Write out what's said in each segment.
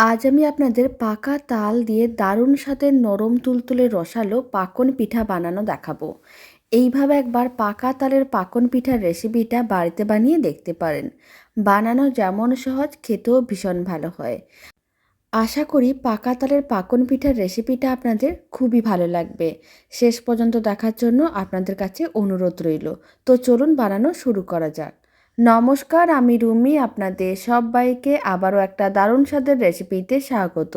আজ আমি আপনাদের পাকা তাল দিয়ে দারুণ স্বাদের নরম তুলতুলে রসালো পাকন পিঠা বানানো দেখাবো। এইভাবে একবার পাকা তালের পাকন পিঠার রেসিপিটা বাড়িতে বানিয়ে দেখতে পারেন। বানানো যেমন সহজ, খেতেও ভীষণ ভালো হয়। আশা করি পাকা তালের পাকন পিঠার রেসিপিটা আপনাদের খুবই ভালো লাগবে। শেষ পর্যন্ত দেখার জন্য আপনাদের কাছে অনুরোধ রইল। তো চলুন বানানো শুরু করা যাক। নমস্কার আমি রুমি আপনাদের সবাইকে আবারও একটা দারুণ স্বাদের রেসিপিতে স্বাগত।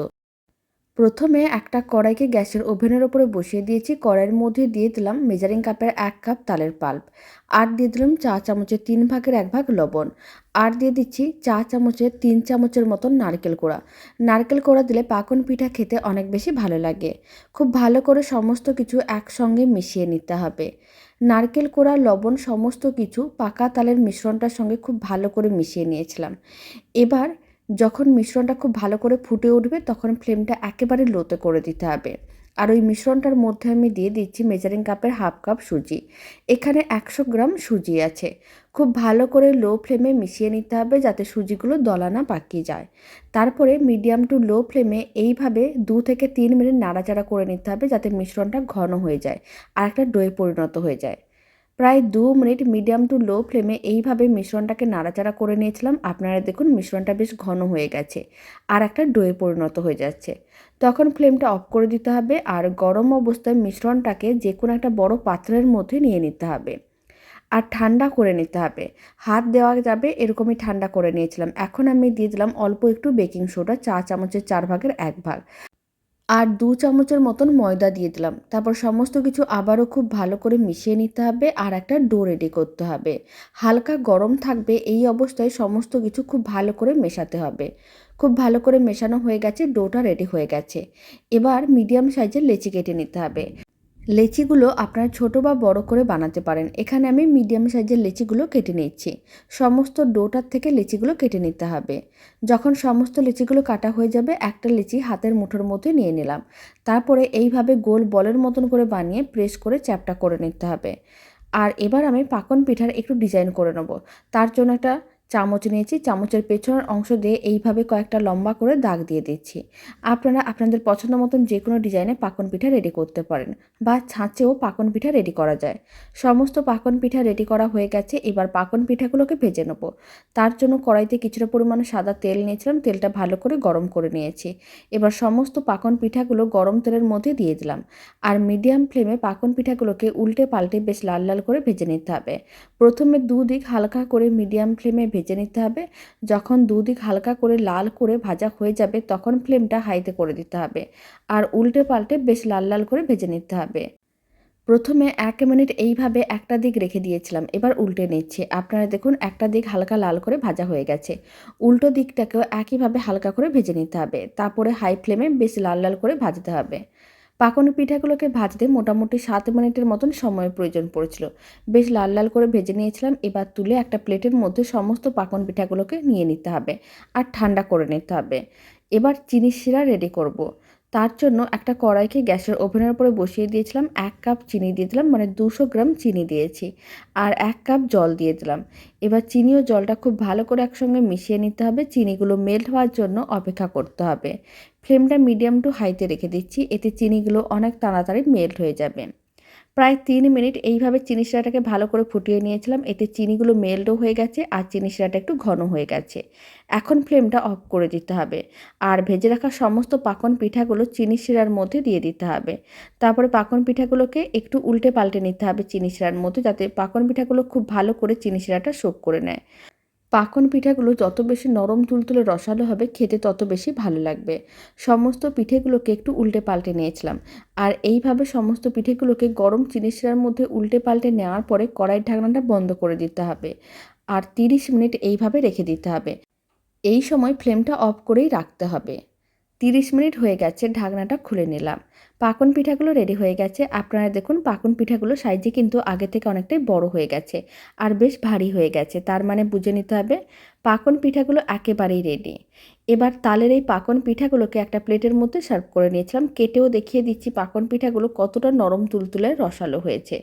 প্রথমে একটা কড়াইকে গ্যাসের ওভেনের ওপরে বসিয়ে দিয়েছি। কড়াইয়ের মধ্যে দিয়ে দিলাম মেজারিং কাপের এক কাপ তালের পাল্প। আর দিয়ে দিলাম চা চামচের তিন ভাগের এক ভাগ লবণ। আর দিয়ে দিচ্ছি চা চামচের তিন চামচের মতন নারকেল কোড়া। নারকেল কোড়া দিলে পাকন পিঠা খেতে অনেক বেশি ভালো লাগে। খুব ভালো করে সমস্ত কিছু একসঙ্গে মিশিয়ে নিতে হবে। নারকেল কোড়া, লবণ, সমস্ত কিছু পাকা তালের মিশ্রণটার সঙ্গে খুব ভালো করে মিশিয়ে নিয়েছিলাম। এবার যখন মিশ্রণটা খুব ভালো করে ফুটে উঠবে, তখন ফ্লেমটা একেবারে লোতে করে দিতে হবে। আর ওই মিশ্রণটার মধ্যে আমি দিয়ে দিচ্ছি মেজারিং কাপের হাফ কাপ সুজি। এখানে একশো গ্রাম সুজি আছে। খুব ভালো করে লো ফ্লেমে মিশিয়ে নিতে হবে যাতে সুজিগুলো দলা না পাকিয়ে যায়। তারপরে মিডিয়াম টু লো ফ্লেমে এইভাবে দু থেকে তিন মিনিট নাড়াচাড়া করে নিতে হবে যাতে মিশ্রণটা ঘন হয়ে যায় আর একটা ডোয়ে পরিণত হয়ে যায়। প্রায় দু মিনিট মিডিয়াম টু লো ফ্লেমে এইভাবে মিশ্রণটাকে নাড়াচাড়া করে নিয়েছিলাম। আপনারা দেখুন মিশ্রণটা বেশ ঘন হয়ে গেছে আর একটা ডোয়ে পরিণত হয়ে যাচ্ছে। তখন ফ্লেমটা অফ করে দিতে হবে আর গরম অবস্থায় মিশ্রণটাকে যে কোনো একটা বড় পাত্রের মধ্যে নিয়ে নিতে হবে। আর ঠান্ডা করে নিতে হবে। হাত দেওয়া যাবে এরকমই ঠান্ডা করে নিয়েছিলাম। এখন আমি দিয়ে দিলাম অল্প একটু বেকিং সোডা চা চামচের চার ভাগের এক ভাগ। আর দু চামচের মতন ময়দা দিয়ে দিলাম। তারপর সমস্ত কিছু আবারও খুব ভালো করে মিশিয়ে নিতে হবে আর একটা ডো রেডি করতে হবে। হালকা গরম থাকবে এই অবস্থায় সমস্ত কিছু খুব ভালো করে মেশাতে হবে। খুব ভালো করে মেশানো হয়ে গেছে, ডোটা রেডি হয়ে গেছে। এবার মিডিয়াম সাইজের লেচি কেটে নিতে হবে। লেচিগুলো আপনারা ছোট বা বড় করে বানাতে পারেন। এখানে আমি মিডিয়াম সাইজের লেচিগুলো কেটে নিচ্ছি সমস্ত ডোটার থেকে লেচিগুলো কেটে নিতে হবে। যখন সমস্ত লেচিগুলো কাটা হয়ে যাবে, একটা লেচি হাতের মুঠোর মধ্যে নিয়ে নিলাম। তারপরে এইভাবে গোল বলের মতন করে বানিয়ে প্রেস করে চ্যাপটা করে নিতে হবে। আর এবার আমি পাকন পিঠার একটু ডিজাইন করে নেব। তার জন্য একটা চামচ নিয়েছি, চামচের পেছনের অংশ দিয়ে এইভাবে কয়েকটা লম্বা করে দাগ দিয়ে দিচ্ছি। আপনারা আপনাদের পছন্দ মতন যে কোনো ডিজাইনে পাকন পিঠা রেডি করতে পারেন বা ছাঁচেও পাকন পিঠা রেডি করা যায়। সমস্ত পাকন পিঠা রেডি করা হয়ে গেছে, এবার পাকন পিঠাগুলোকে ভেজে নেব। তার জন্য কড়াইতে কিছুটা পরিমাণে সাদা তেল নিয়েছিলাম, তেলটা ভালো করে গরম করে নিয়েছি। এবার সমস্ত পাকন পিঠাগুলো গরম তেলের মধ্যে দিয়ে দিলাম। আর মিডিয়াম ফ্লেমে পাকন পিঠাগুলোকে উল্টে পাল্টে বেশ লাল লাল করে ভেজে নিতে হবে। প্রথমে দুদিক হালকা করে মিডিয়াম ফ্লেমে ভেজে নিতে হবে। যখন দুদিক হালকা করে লাল করে ভাজা হয়ে যাবে, তখন ফ্লেমটা হাইতে করে দিতে হবে। আর উল্টে পাল্টে বেশ লাল লাল করে ভেজে নিতে হবে। প্রথমে এক মিনিট এইভাবে একটা দিক রেখে দিয়েছিলাম, এবার উল্টে নিচ্ছি। আপনারা দেখুন, একটা দিক হালকা লাল করে ভাজা হয়ে গেছে। উল্টো দিকটাকেও একইভাবে হালকা করে ভেজে নিতে হবে। তারপরে হাই ফ্লেমে বেশ লাল লাল করে ভাজতে হবে। পাকনি পিঠাগুলোকে ভাজতে মোটামুটি সাত মিনিটের মতন সময় প্রয়োজন পড়েছিল। বেশ লাল লাল করে ভেজে নিয়েছিলাম, এবার তুলে একটা প্লেটের মধ্যে সমস্ত পাকন পিঠাগুলোকে নিয়ে নিতে হবে আর ঠান্ডা করে নিতে হবে। এবার চিনি শিরা রেডি করব। তার জন্য একটা কড়াইকে গ্যাসের ওভেনের উপরে বসিয়ে দিয়েছিলাম, এক কাপ চিনি দিয়ে দিলাম মানে দুশো গ্রাম চিনি দিয়েছি আর এক কাপ জল দিয়ে দিলাম। এবার চিনি ও জলটা খুব ভালো করে একসঙ্গে মিশিয়ে নিতে হবে, চিনিগুলো মেল্ট হওয়ার জন্য অপেক্ষা করতে হবে। ফ্লেমটা মিডিয়াম টু হাইতে রেখে দিচ্ছি, এতে চিনিগুলো অনেক তাড়াতাড়ি মেল্ট হয়ে যাবে। প্রায় তিন মিনিট এইভাবে চিনি শিরাটাকে ভালো করে ফুটিয়ে নিয়েছিলাম, এতে চিনিগুলো মেল্টও হয়ে গেছে আর চিনি শিরাটা একটু ঘন হয়ে গেছে। এখন ফ্লেমটা অফ করে দিতে হবে আর ভেজে রাখা সমস্ত পাকন পিঠাগুলো চিনি শিরার মধ্যে দিয়ে দিতে হবে। তারপরে পাকন পিঠাগুলোকে একটু উল্টে পাল্টে নিতে হবে চিনি শিরার মধ্যে, যাতে পাকন পিঠাগুলো খুব ভালো করে চিনি শিরাটা শোক করে নেয়। পাকন পিঠাগুলো যত বেশি নরম তুলতুলে রসালো হবে, খেতে তত বেশি ভালো লাগবে। সমস্ত পিঠেগুলোকে একটু উল্টে পাল্টে নিয়েছিলাম। আর এইভাবে সমস্ত পিঠেগুলোকে গরম চিনি মধ্যে উল্টে পাল্টে নেওয়ার পরে কড়াইয়ের ঢাকনাটা বন্ধ করে দিতে হবে। আর তিরিশ মিনিট এইভাবে রেখে দিতে হবে। এই সময় ফ্লেমটা অফ করেই রাখতে হবে। তিরিশ মিনিট হয়ে গেছে, ঢাকনাটা খুলে নিলাম। পাকন পিঠাগুলো রেডি হয়ে গেছে। আপনারা দেখুন, পাকন পিঠাগুলো সাইজে কিন্তু আগে থেকে অনেকটাই বড় হয়ে গেছে আর বেশ ভারী হয়ে গেছে। তার মানে বুঝে নিতে হবে, পাকন পিঠাগুলো একেবারেই রেডি এবার তালের এই পাকন পিঠাগুলোকে একটা প্লেটের মধ্যে সার্ভ করে নিয়েছিলাম। কেটেও দেখিয়ে দিচ্ছি পাকন পিঠাগুলো কতটা নরম তুলতুলে রসালো হয়েছে।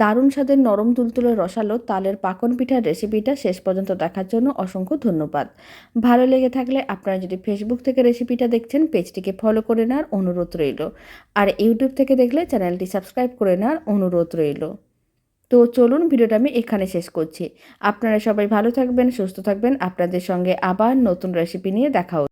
দারুণ স্বাদের নরম তুলতুলে রসালো তালের পাকন পিঠার রেসিপিটা শেষ পর্যন্ত দেখার জন্য অসংখ্য ধন্যবাদ। ভালো লেগে থাকলে আপনারা যদি ফেসবুক থেকে রেসিপিটা দেখছেন পেজটিকে ফলো করে নেওয়ার অনুরোধ রইল। আর ইউটিউব থেকে দেখলে চ্যানেলটি সাবস্ক্রাইব করে নেওয়ার অনুরোধ রইল। তো চলুন ভিডিওটা আমি এখানে শেষ করছি। আপনারা সবাই ভালো থাকবেন, সুস্থ থাকবেন। আপনাদের সঙ্গে আবার নতুন রেসিপি নিয়ে দেখা